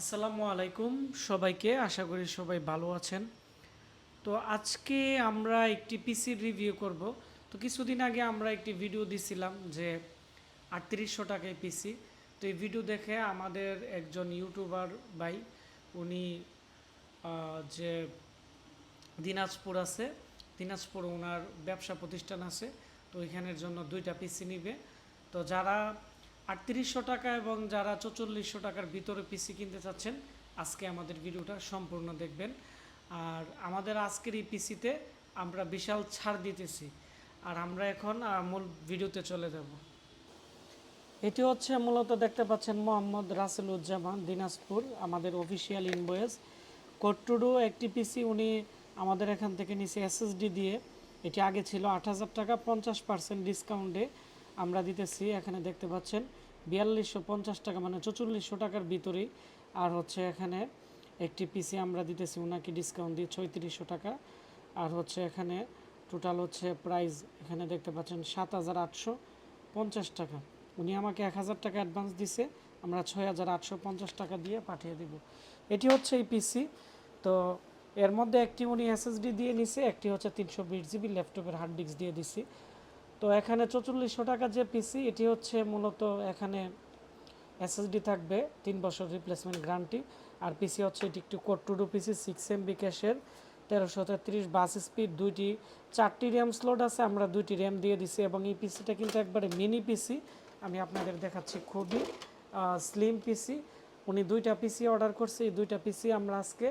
আসসালামু আলাইকুম সবাইকে, আশা করি সবাই ভালো আছেন। তো আজকে আমরা একটি পিসির রিভিউ করব। তো কিছুদিন আগে আমরা একটি ভিডিও দিছিলাম যে আটত্রিশশো টাকায় পিসি তো এই ভিডিও দেখে আমাদের একজন ইউটিউবার ভাই, উনি যে দিনাজপুর আছে, দিনাজপুর ওনার ব্যবসা প্রতিষ্ঠান আছে, তো ওইখানের জন্য দুইটা পিসি নিবে। তো যারা আটত্রিশশো টাকা এবং যারা চৌচল্লিশশো টাকার ভিতরে পিসি কিনতে চাচ্ছেন, আজকে আমাদের ভিডিওটা সম্পূর্ণ দেখবেন। আর আমাদের আজকের এই পিসিতে আমরা বিশাল ছাড় দিতেছি। আর আমরা এখন মূল ভিডিওতে চলে যাব। এটি হচ্ছে মূলত দেখতে পাচ্ছেন মোহাম্মদ রাসেলুজ্জামান, দিনাজপুর, আমাদের অফিসিয়াল ইনভয়েস। কোটটুডু একটি পিসি উনি আমাদের এখান থেকে নিচে এসএসডি দিয়ে। এটি আগে ছিল আট হাজার টাকা, পঞ্চাশ পার্সেন্ট ডিসকাউন্টে আমরা দিতেছি। এখানে দেখতে পাচ্ছেন বিয়াল্লিশশো পঞ্চাশ টাকা মানে চৌচল্লিশশো টাকার ভিতরেই। আর হচ্ছে এখানে একটি পিসি আমরা দিতেছি ওনাকে ডিসকাউন্ট দিয়ে ছয়ত্রিশশো টাকা। আর হচ্ছে এখানে টোটাল হচ্ছে প্রাইস এখানে দেখতে পাচ্ছেন সাত হাজার আটশো পঞ্চাশ টাকা। উনি আমাকে এক হাজার টাকা অ্যাডভান্স দিছে, আমরা ছয় হাজার আটশো পঞ্চাশ টাকা দিয়ে পাঠিয়ে দিব। এটি হচ্ছে এই পিসি। তো এর মধ্যে একটি উনি এসএসডি দিয়ে নিছে, একটি হচ্ছে তিনশো বিশ জিবি ল্যাপটপের হার্ড ডিস্ক দিয়ে দিছি। তো এখানে চৌচল্লিশশো টাকা যে পিসি এটি হচ্ছে মূলত এখানে এসএসডি থাকবে, তিন বছর রিপ্লেসমেন্ট গ্যারান্টি আর পিসি হচ্ছে এটি একটু core two duo PC six MB ক্যাশের তেরোশো তেত্রিশ বাস স্পিড দুইটি, চারটি র্যাম স্লট আছে, আমরা দুইটি র্যাম দিয়ে দিছি, এবং এই পিসিটা কিন্তু একবারে মিনি পিসি আমি আপনাদের দেখাচ্ছি খুবই স্লিম পিসি উনি দুইটা পিসি অর্ডার করছে, এই দুইটা পিসি আমরা আজকে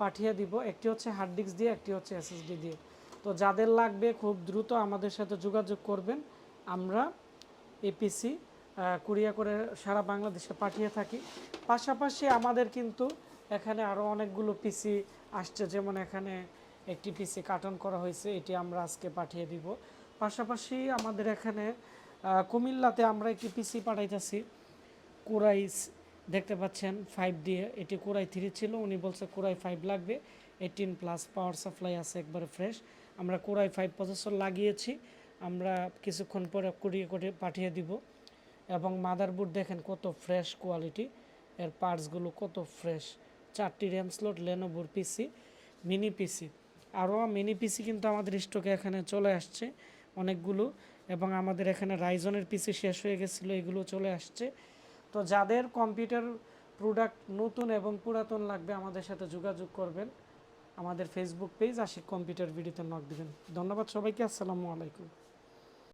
পাঠিয়ে দিব, একটি হচ্ছে হার্ড ডিস্ক দিয়ে, একটি হচ্ছে এসএসডি দিয়ে। তো যাদের লাগবে খুব দ্রুত আমাদের সাথে যোগাযোগ করবেন। আমরা এপিসি কুরিয়া করে সারা বাংলাদেশে পাঠিয়ে থাকি। পাশাপাশি আমাদের কিন্তু এখানে আরও অনেকগুলো পিসি আসছে, যেমন এখানে একটি পিসি কার্টন করা হয়েছে, এটি আমরা আজকে পাঠিয়ে দিব। পাশাপাশি আমাদের এখানে কুমিল্লাতে আমরা একটি পিসি পাঠাইতেছি কুরাইস দেখতে পাচ্ছেন ফাইভ দিয়ে এটি কুরাই থ্রি ছিল, উনি বলছে কুরাই ফাইভ লাগবে। এইটিন প্লাস পাওয়ার সাপ্লাই আছে, একবারে ফ্রেশ আমরা কুরাই ফাইভ প্রসেসর লাগিয়েছি, আমরা কিছুক্ষণ পরে কুড়িয়ে করে পাঠিয়ে দিব। এবং মাদারবোর্ড দেখেন কত ফ্রেশ কোয়ালিটি এর পার্টসগুলো কত ফ্রেশ চারটি র্যাম স্লট লেনোভোর পিসি মিনি পিসি আরও মিনি পিসি কিন্তু আমাদের স্টকে এখানে চলে আসছে অনেকগুলো। এবং আমাদের এখানে রাইজনের পিসি শেষ হয়ে গেছিল, এগুলো চলে আসছে। তো যাদের কম্পিউটার প্রোডাক্ট নতুন এবং পুরাতন লাগবে, আমাদের সাথে যোগাযোগ করবেন। আমাদের ফেসবুক পেজ আশিক কম্পিউটার ভিডিওতে নক দিবেন। ধন্যবাদ সবাইকে আসসালামু আলাইকুম।